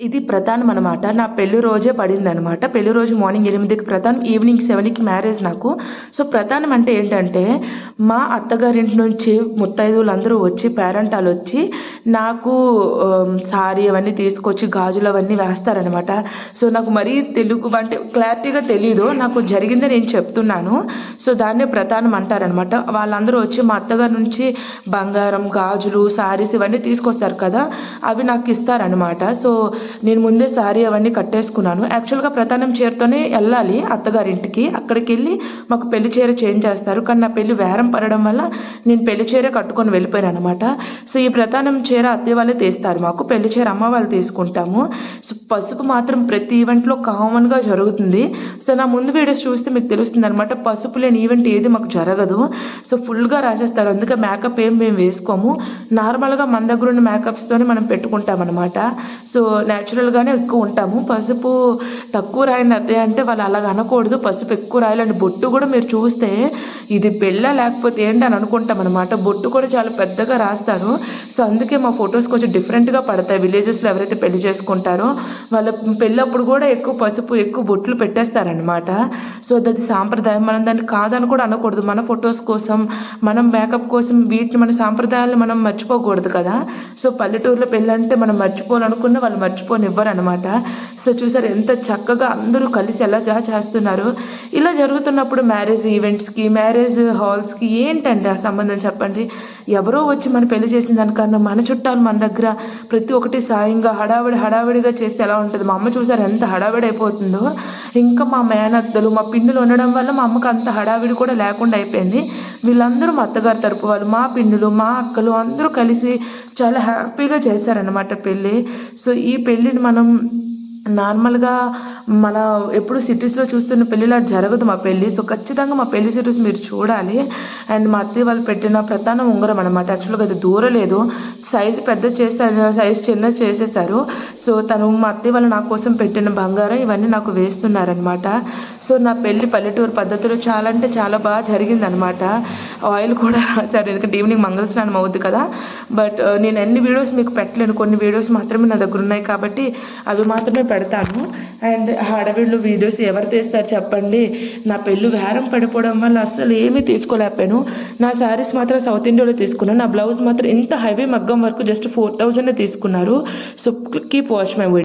ఇది ప్రధానం అనమాట నా పెళ్ళి రోజే పడింది అనమాట పెళ్ళి రోజు మార్నింగ్ ఎనిమిదికి ప్రధానం ఈవినింగ్ సెవెన్కి మ్యారేజ్ నాకు. సో ప్రధానం అంటే ఏంటంటే మా అత్తగారింటి నుంచి ముత్తైదువులు అందరూ వచ్చి పేరెంటాలు వచ్చి నాకు సారీ అవన్నీ తీసుకొచ్చి గాజులు అవన్నీ వేస్తారనమాట సో నాకు మరీ తెలుగు అంటే క్లారిటీగా తెలీదు. నాకు జరిగిందే నేను చెప్తున్నాను. సో దాన్నే ప్రధానం అంటారనమాట వాళ్ళందరూ వచ్చి మా అత్తగారి నుంచి బంగారం గాజులు సారీస్ ఇవన్నీ తీసుకొస్తారు కదా అవి నాకు ఇస్తారనమాట సో నేను ముందే శారీ అవన్నీ కట్టేసుకున్నాను. యాక్చువల్గా ప్రధానం చీరతోనే వెళ్ళాలి అత్తగారింటికి. అక్కడికి వెళ్ళి మాకు పెళ్ళి చీర చేంజ్ చేస్తారు. కానీ నా పెళ్ళి వేరం పడడం వల్ల నేను పెళ్ళి చీర కట్టుకొని వెళ్ళిపోయాను అనమాట సో ఈ ప్రధానం చీర అత్తయ్య వాళ్ళే తీస్తారు మాకు. పెళ్ళి చీర అమ్మ వాళ్ళు తీసుకుంటాము. సో పసుపు మాత్రం ప్రతి ఈవెంట్లో కామన్గా జరుగుతుంది. సో నా ముందు వీడియోస్ చూస్తే మీకు తెలుస్తుంది అనమాట పసుపు లేని ఈవెంట్ ఏది మాకు జరగదు. సో ఫుల్గా రాసేస్తారు. అందుకే మేకప్ ఏం మేము వేసుకోము. నార్మల్గా మన దగ్గర ఉన్న మేకప్స్తోనే మనం పెట్టుకుంటాం అనమాట సో న్యాచురల్గానే ఎక్కువ ఉంటాము. పసుపు తక్కువ రాయండి అత్తయ్య అంటే వాళ్ళు అలాగ అనకూడదు. పసుపు ఎక్కువ రాయాలని బొట్టు కూడా మీరు చూస్తే ఇది పెళ్ళ లేకపోతే ఏంటి అని అనుకుంటాం అనమాట బొట్టు కూడా చాలా పెద్దగా రాస్తారు. సో అందుకే మా ఫొటోస్ కొంచెం డిఫరెంట్గా పడతాయి. విలేజెస్లో ఎవరైతే పెళ్ళి చేసుకుంటారో వాళ్ళ పెళ్ళప్పుడు కూడా ఎక్కువ పసుపు ఎక్కువ బొట్లు పెట్టేస్తారనమాట సో అది సాంప్రదాయం. మనం దాన్ని కాదని కూడా అనకూడదు. మన ఫొటోస్ కోసం మనం మేకప్ కోసం వీటిని మన సాంప్రదాయాలు మనం మర్చిపోకూడదు కదా. సో పల్లెటూరులో పెళ్ళంటే మనం మర్చిపోవాలనుకున్న వాళ్ళు మర్చిపో అనమాట సో చూసారు ఎంత చక్కగా అందరూ కలిసి ఎలా చేస్తున్నారు. ఇలా జరుగుతున్నప్పుడు మ్యారేజ్ ఈవెంట్స్కి మ్యారేజ్ హాల్స్కి ఏంటండి ఆ సంబంధం చెప్పండి. ఎవరో వచ్చి మన పెళ్ళి చేసిన దానికన్నా మన చుట్టాలు మన దగ్గర ప్రతి ఒక్కటి సాయంగా హడావిడి హడావిడిగా చేస్తే ఎలా ఉంటుంది? మా అమ్మ చూసారు ఎంత హడావిడి అయిపోతుందో. ఇంకా మా మేనత్తలు మా పిండులు ఉండడం వల్ల మా అమ్మకు అంత హడావిడి కూడా లేకుండా అయిపోయింది. వీళ్ళందరూ మా అత్తగారి తరపు వాళ్ళు మా పిండులు మా అక్కలు అందరూ కలిసి చాలా హ్యాపీగా చేశారనమాట పెళ్ళి. సో ఈ పెళ్ళిని మనం నార్మల్గా మన ఎప్పుడు సిటీస్లో చూస్తున్న పెళ్ళిలా జరగదు మా పెళ్ళి. సో ఖచ్చితంగా మా పెళ్ళి సిటీస్ మీరు చూడాలి. అండ్ మా అత్తయ్య వాళ్ళు పెట్టిన ప్రధాన ఉంగరం అనమాట యాక్చువల్గా అది దూరలేదు సైజు పెద్ద చేస్తారు సైజ్ చిన్న చేసేసారు సో తను మా అత్తయ్య వాళ్ళు నా కోసం పెట్టిన బంగారం ఇవన్నీ నాకు వేస్తున్నారనమాట సో నా పెళ్ళి పల్లెటూరు పద్ధతిలో చాలా అంటే చాలా బాగా జరిగిందనమాట ఆయిల్ కూడా రాశారు ఎందుకంటే ఈవినింగ్ మంగళ స్నానం అవుద్ది కదా. బట్ నేను ఎన్ని వీడియోస్ మీకు పెట్టలేను. కొన్ని వీడియోస్ మాత్రమే నా దగ్గర ఉన్నాయి కాబట్టి అవి మాత్రమే పెడతాను. అండ్ హడవిళ్ళు వీడియోస్ ఎవరు తీస్తారు చెప్పండి. నా పెళ్ళి వేరం పడిపోవడం వల్ల అస్సలు ఏమీ తీసుకోలేకపోయాను. నా శారీస్ మాత్రం సౌత్ ఇండియాలో తీసుకున్నాను. నా బ్లౌజ్ మాత్రం ఇంత హెవీ మగ్గం వరకు జస్ట్ ఫోర్ థౌజండ్ తీసుకున్నారు. So keep watch my